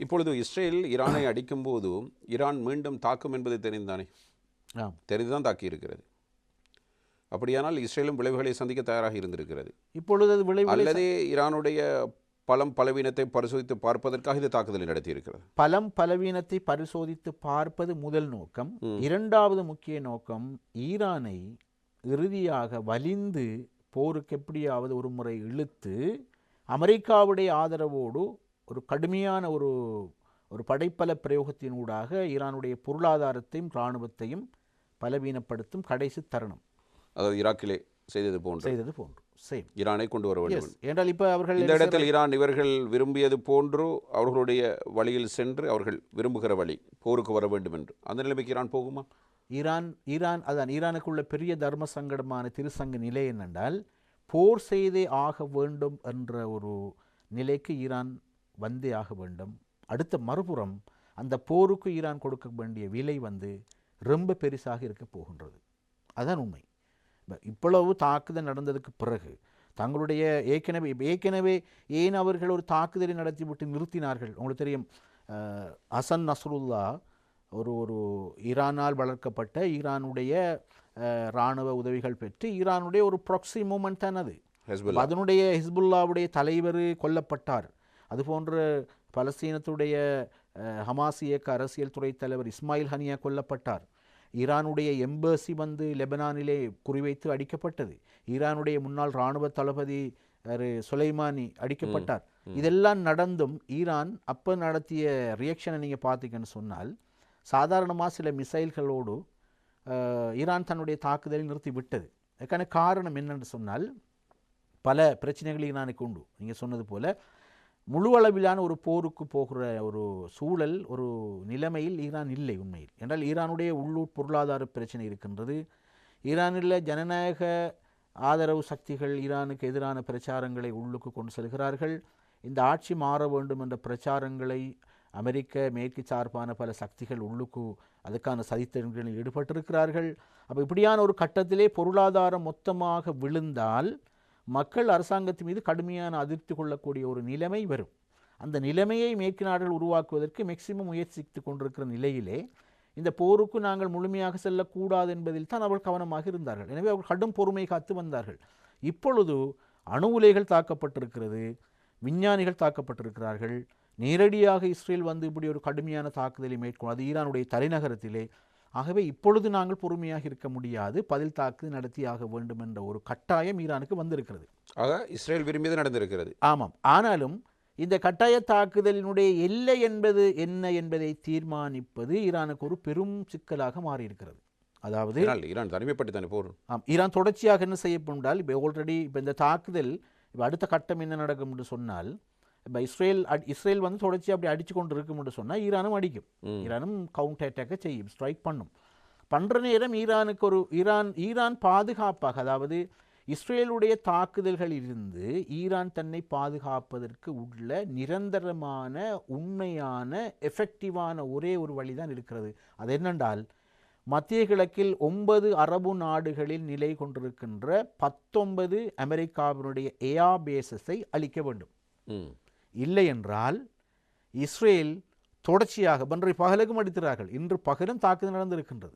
இப்பொழுது இஸ்ரேல் ஈரானை அடிக்கும்போது ஈரான் மீண்டும் தாக்கும் என்பது தெரிந்தானே? தெரிந்துதான் தாக்கி இருக்கிறது அப்படியானால் இஸ்ரேலும் விளைவுகளை சந்திக்க தயாராக இருந்திருக்கிறது. இப்பொழுது அது விளைவுகளை அல்லது ஈரானுடைய பலம் பலவீனத்தை பரிசோதித்து பார்ப்பதற்காக இது தாக்குதலை நடத்தியிருக்கிறது. பலம் பலவீனத்தை பரிசோதித்து பார்ப்பது முதல் நோக்கம். இரண்டாவது முக்கிய நோக்கம் ஈரானை இறுதியாக வலிந்து போருக்கு எப்படியாவது ஒரு முறை இழுத்து அமெரிக்காவுடைய ஆதரவோடு ஒரு கடுமையான ஒரு ஒரு படைப்பல பிரயோகத்தினூடாக ஈரானுடைய பொருளாதாரத்தையும் இராணுவத்தையும் பலவீனப்படுத்தும் கடைசி தருணம். அதாவது ஈராக்கிலே செய்தது போன்று. செய்தது போன்று. சேம் ஈரானை கொண்டு வர வேண்டும். என்றால் இப்போ அவர்கள் இந்த இடத்தில் ஈரான் இவர்கள் விரும்பியது போன்று அவர்களுடைய வழியில் சென்று அவர்கள் விரும்புகிற வழி போருக்கு வர வேண்டும் என்று அந்த நிலைமைக்கு ஈரான் போகுமா? ஈரான் ஈரான் அதான் ஈரானுக்குள்ள பெரிய தர்ம சங்கடமான திருசங்க நிலை என்னென்றால் போர் செய்தே ஆக வேண்டும் என்ற ஒரு நிலைக்கு ஈரான் வந்தே ஆக வேண்டும். அடுத்த மறுபுறம் அந்த போருக்கு ஈரான் கொடுக்க வேண்டிய விலை வந்து ரொம்ப பெருசாக இருக்க போகின்றது. அதான் உண்மை. இவ்வளவு தாக்குதல் நடந்ததுக்கு பிறகு தங்களுடைய ஏற்கனவே ஏற்கனவே ஏன் அவர்கள் ஒரு தாக்குதலை நடத்திவிட்டு நிறுத்தினார்கள்? உங்களுக்கு தெரியும் ஹசன் நஸ்ருல்லா ஒரு ஒரு ஈரானால் வளர்க்கப்பட்ட ஈரானுடைய இராணுவ உதவிகள் பெற்று ஈரானுடைய ஒரு ப்ராக்சி மூமெண்ட் தான் அது அதனுடைய ஹிஸ்புல்லாவுடைய தலைவர் கொல்லப்பட்டார். அதுபோன்ற பலஸ்தீனத்துடைய ஹமாஸ் இயக்க அரசியல் துறை தலைவர் இஸ்மாயில் ஹனியா கொல்லப்பட்டார். ஈரானுடைய எம்பசி வந்து லெபனானிலே குறிவைத்து அடிக்கப்பட்டது. ஈரானுடைய முன்னாள் இராணுவ தளபதி சுலைமானி அடிக்கப்பட்டார். இதெல்லாம் நடந்தும் ஈரான் அப்போ நடத்திய ரியாக்ஷனை நீங்கள் பார்த்தீங்கன்னு சொன்னால் சாதாரணமாக சில மிசைல்களோடு ஈரான் தன்னுடைய தாக்குதலை நிறுத்தி விட்டது. அதுக்கான காரணம் என்னென்று சொன்னால் பல பிரச்சனைகள் ஈரானுக்கு உண்டு. நீங்கள் சொன்னது போல முழு அளவிலான ஒரு போருக்கு போகிற ஒரு சூழல் ஒரு நிலைமையில் ஈரான் இல்லை உண்மையில். என்றால் ஈரானுடைய உள்ளூர் பொருளாதார பிரச்சனை இருக்கின்றது. ஈரானில் ஜனநாயக ஆதரவு சக்திகள் ஈரானுக்கு எதிரான பிரச்சாரங்களை உள்ளுக்கு கொண்டு செல்கிறார்கள். இந்த ஆட்சி மாற வேண்டும் என்ற பிரச்சாரங்களை அமெரிக்க மேற்கு சார்பான பல சக்திகள் உள்ளுக்கு அதுக்கான சதித்திட்டங்களில் ஈடுபட்டிருக்கிறார்கள். அப்போ இப்படியான ஒரு கட்டத்திலே பொருளாதாரம் மொத்தமாக விழுந்தால் மக்கள் அரசாங்கத்தின் மீது கடுமையான அதிருப்தி கொள்ளக்கூடிய ஒரு நிலைமை வரும். அந்த நிலைமையை மேற்கு நாடுகள் உருவாக்குவதற்கு மேக்சிமம் முயற்சித்து கொண்டிருக்கிற நிலையிலே இந்த போருக்கு நாங்கள் முழுமையாக செல்லக்கூடாது என்பதில் தான் அவர்கள் கவனமாக இருந்தார்கள். எனவே அவர்கள் கடும் பொறுமை காத்து வந்தார்கள். இப்பொழுது அணு உலைகள் தாக்கப்பட்டிருக்கிறது விஞ்ஞானிகள் தாக்கப்பட்டிருக்கிறார்கள். நேரடியாக இஸ்ரேல் வந்து இப்படி ஒரு கடுமையான தாக்குதலை மேற்கொண்டு அது ஈரானுடைய தலைநகரத்திலே ஆகவே இப்பொழுது நாங்கள் பொறுமையாக இருக்க முடியாது பதில் தாக்குதல் நடத்தியாக வேண்டும் என்ற ஒரு கட்டாயம் ஈரானுக்கு வந்திருக்கிறது. ஆக இஸ்ரேல் விரும்பியது நடந்திருக்கிறது. ஆமாம். ஆனாலும் இந்த கட்டாய தாக்குதலினுடைய எல்லை என்பது என்ன என்பதை தீர்மானிப்பது ஈரானுக்கு ஒரு பெரும் சிக்கலாக மாறியிருக்கிறது. அதாவது ஈரான் தனிமைப்பட்டு தானே போரும் ஆம் ஈரான் தொடர்ச்சியாக என்ன செய்யப்பட்டால் இப்போ ஆல்ரெடி இப்போ இந்த தாக்குதல் இப்போ அடுத்த கட்டம் என்ன நடக்கும் என்று சொன்னால் இப்போ இஸ்ரேல் அடி- இஸ்ரேல் வந்து தொடர்ச்சியாக அப்படி அடித்து கொண்டு இருக்கும் என்று சொன்னால் ஈரானும் அடிக்கும். ஈரானும் கவுண்டர் அட்டாக்கை செய்யும் ஸ்ட்ரைக் பண்ணும். பண்ணுற நேரம் ஈரானுக்கு ஒரு ஈரான் ஈரான் பாதுகாப்பாக அதாவது இஸ்ரேலுடைய தாக்குதல்களிலிருந்து ஈரான் தன்னை பாதுகாப்பதற்கு உள்ள நிரந்தரமான உண்மையான எஃபெக்டிவான ஒரே ஒரு வழிதான் இருக்கிறது. அது என்னென்றால் மத்திய கிழக்கில் ஒன்பது அரபு நாடுகளில் நிலை கொண்டிருக்கின்ற பத்தொன்பது அமெரிக்காவினுடைய ஏஆ பேசஸை அழிக்க வேண்டும். இல்லை என்றால் இஸ்ரேல் தொடர்ச்சியாக பன்றை பகலுக்கும் அடித்திறார்கள் இன்று பகலும் தாக்குதல் நடந்திருக்கின்றது.